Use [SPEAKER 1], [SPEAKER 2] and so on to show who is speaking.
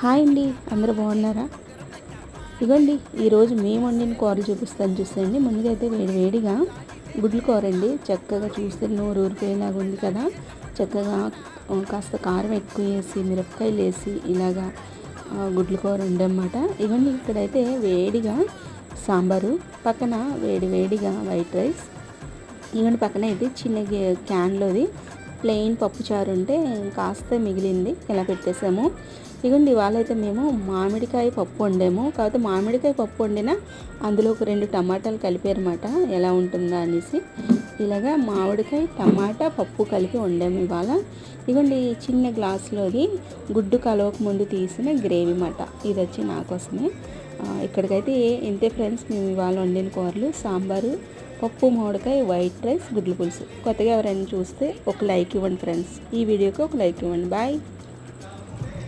[SPEAKER 1] Hi అండి అందరూ బాగున్నారా? ఇగోండి ఈరోజు మేము వండిన కూరలు చూపిస్తాను చూసేయండి. ముందుగా అయితే వేడి వేడిగా గుడ్లు కూర అండి చక్కగా చూస్తే నోరు ఊరిపోయేలాగా ఉంది కదా. చక్కగా కాస్త కారం ఎక్కువ వేసి మిరపకాయలు వేసి ఇలాగా గుడ్లు కూర ఉండమాట ఇవన్నీ ఇక్కడైతే వేడిగా సాంబారు పక్కన వేడి వేడిగా వైట్ రైస్. ఇవన్నీ పక్కన అయితే చిన్న గే- క్యాన్లోది ప్లెయిన్ పప్పుచారు ఉంటే కాస్త మిగిలింది. ఇలా పెట్టేసాము. ఇగోండి ఇవాళ అయితే మేము మామిడికాయ పప్పు వండాము. కాకపోతే మామిడికాయ పప్పు వండినా అందులో ఒక రెండు టమాటాలు కలిపారన్నమాట. ఎలా ఉంటుందా అనేసి. ఇలాగా మామిడికాయ టమాటా పప్పు కలిపి వండాము ఇవాళ. ఇగోండి చిన్న గ్లాసులోది గుడ్డు కలవక ముందు తీసిన గ్రేవీ మాట ఇది వచ్చి నా కోసమే. ఇక్కడికైతే ఇంతే ఫ్రెండ్స్ మేము ఇవాళ వండిన కూరలు సాంబారు పప్పు మామిడికాయ వైట్ రైస్ గుడ్లు పులుసు. కొత్తగా ఎవరైనా చూస్తే ఒక లైక్ ఇవ్వండి ఫ్రెండ్స్. ఈ వీడియోకి ఒక లైక్ ఇవ్వండి. బాయ్.